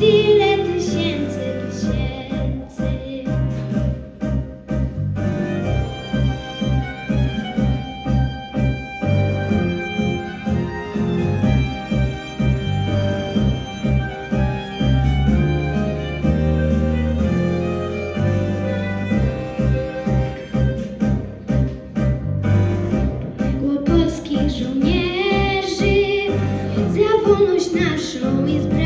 tyle tysięcy, tysięcy. Żołnierzy za wolność naszą i zbrodnię.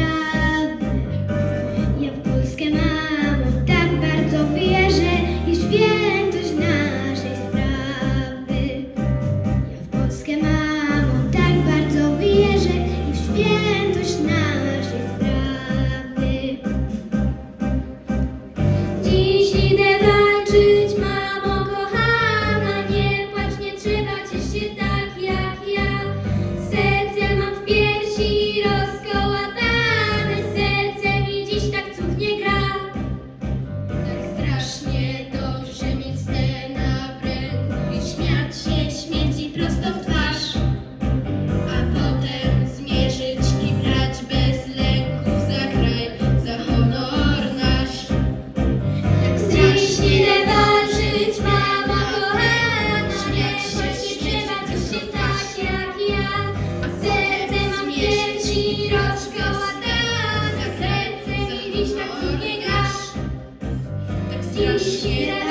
prosto w twarz, a potem zmierzyć brać bez lęków za kraj, za honor nasz. Strasznie walczyć, mama kochana, śmiać się śpiewać się tak jak ja, a serce mam dzieci roczka ładna, serce mi dziś tak nie grasz. Tak strasznie